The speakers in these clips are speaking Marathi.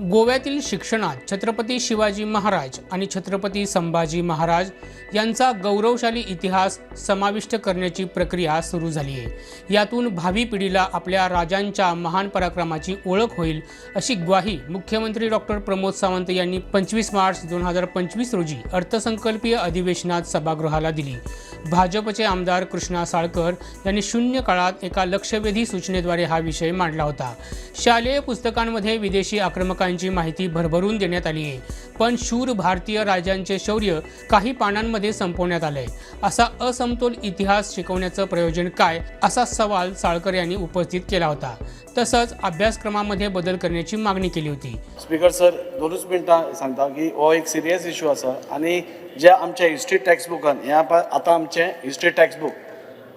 गोव्यातील शिक्षणात छत्रपती शिवाजी महाराज आणि छत्रपती संभाजी महाराज यांचा गौरवशाली इतिहास समाविष्ट करण्याची प्रक्रिया सुरू झाली आहे. यातून भावी पिढीला आपल्या राजांच्या महान पराक्रमाची ओळख होईल अशी ग्वाही मुख्यमंत्री डॉक्टर प्रमोद सावंत यांनी पंचवीस मार्च दोन हजार पंचवीस रोजी अर्थसंकल्पीय अधिवेशनात सभागृहाला दिली. भाजपचे आमदार कृष्णा साळकर यांनी शून्य काळात एका लक्षवेधी सूचनेद्वारे हा विषय मांडला होता. शालेय पुस्तकांमध्ये विदेशी आक्रमकांची माहिती भरभरून देण्यात आली आहे पण शूर भारतीय राजांचे शौर्य काही पानांमध्ये संपवण्यात आलंय. असा असमतोल इतिहास शिकवण्याचं प्रयोजन काय असा सवाल साळकर यांनी उपस्थित केला होता. तसंच अभ्यासक्रमामध्ये बदल करण्याची मागणी केली होती. स्पीकर सर दोनच मिनटां सांगता की हो एक सिरियस इशू असा आणि जे आमच्या हिस्ट्री टॅक्स्ट बुकान हे आतां आमचें हिस्ट्री टॅक्स्ट बूक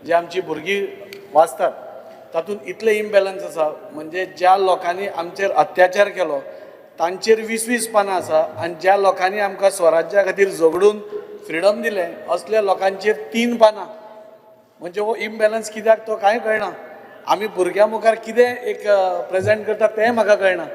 जे आमची भुरगीं वाचतात तातूंत इतलें इम्बॅलन्स आसा म्हणजे ज्या लोकांनी आमचेर अत्याचार केलो तांचेर वीस वीस पानां आसा आनी ज्या लोकांनी आमकां स्वराज्या खातीर झगडून फ्रिडम दिलें असल्या लोकांचेर तीन पानां म्हणजे हो इम्बॅलन्स कित्याक तो कांय कळना. आमी भुरग्यां मुखार कितें एक प्रेजेंट करता तें म्हाका कळना.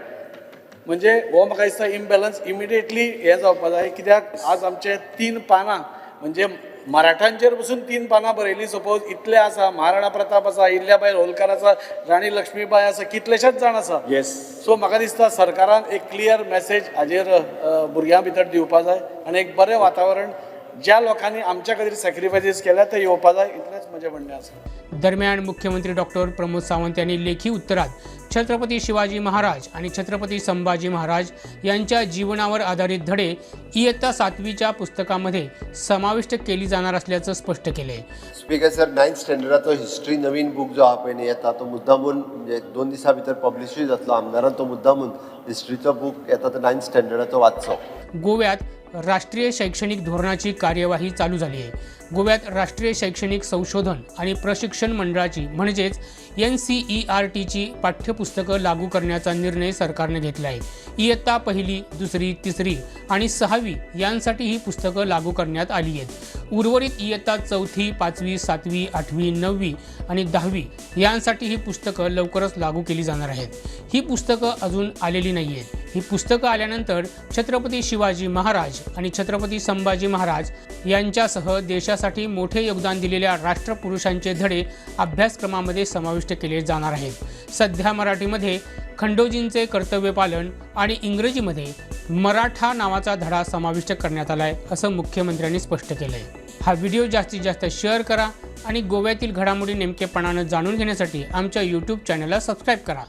म्हणजे हो म्हाका दिसता इम्बॅलन्स इमिडिएटली हें जावपा जाय कित्याक? आज आमचे तीन पानां म्हणजे मराठांचेर पसून तीन पानां बरयली सपोज इतले आसा महाराणा प्रताप आसा इल्ल्याबाई होलकर आसा राणी लक्ष्मीबाई आसा कितलेशेच जाण आसा येस सो म्हाका दिसता सरकारान एक क्लियर मेसेज हाजेर भुरग्यां भितर दिवपा जाय. आनी एक बरें वातावरण ज्या लोकांनी आमच्या खातीर सॅक्रिफायसीस केल्या ते येवपा जाय इतलेंच म्हजें म्हणणें आसा दरम्यान मुख्यमंत्री डॉक्टर प्रमोद सावंत यांनी लेखी उत्तरात छत्रपती शिवाजी महाराज आणि छत्रपती संभाजी महाराज यांच्या जीवनावर आधारित धडे इयत्ता सातवीच्या पुस्तकामध्ये समाविष्ट केली जाणार असल्याचं स्पष्ट केले स्पीकर सर नायन्थ स्टँडर्डाचो हिस्ट्री नवीन बूक जो पळय न्ही येता तो मुद्दामून म्हणजे दोन दिसां भितर पब्लिशूय जातलो आमदारान तो मुद्दामून हिस्ट्रीचो बूक येता तो नायन्थ स्टँडर्डाचो वाचचो गोव्यात राष्ट्रीय शैक्षणिक धोरणाची कार्यवाही चालू झाली आहे. गोव्यात राष्ट्रीय शैक्षणिक संशोधन आणि प्रशिक्षण मंडळाची म्हणजेच एन सी ई आर टीची पाठ्यपुस्तकं लागू करण्याचा निर्णय सरकारने घेतला आहे. इयत्ता पहिली दुसरी तिसरी आणि सहावी यांसाठी ही पुस्तकं लागू करण्यात आली आहेत. उर्वरित इयत्ता चौथी पाचवी सातवी आठवी नववी आणि दहावी यांसाठी ही पुस्तकं लवकरच लागू केली जाणार आहेत. ही पुस्तकं अजून आलेली नाही आहेत ही पुस्तकं आल्यानंतर छत्रपती शिवाजी महाराज आणि छत्रपती संभाजी महाराज यांच्यासह विकासासाठी मोठे योगदान दिलेल्या राष्ट्रपुरुषांचे धडे अभ्यासक्रमामध्ये समाविष्ट केले जाणार आहेत. सध्या मराठीमध्ये खंडोजींचे कर्तव्य पालन आणि इंग्रजीमध्ये मराठा नावाचा धडा समाविष्ट करण्यात आला आहे असं मुख्यमंत्र्यांनी स्पष्ट केलं आहे हा व्हिडिओ जास्तीत जास्त शेअर करा आणि गोव्यातील घडामोडी नेमकेपणानं जाणून घेण्यासाठी आमच्या यूट्यूब चॅनलला सबस्क्राईब करा.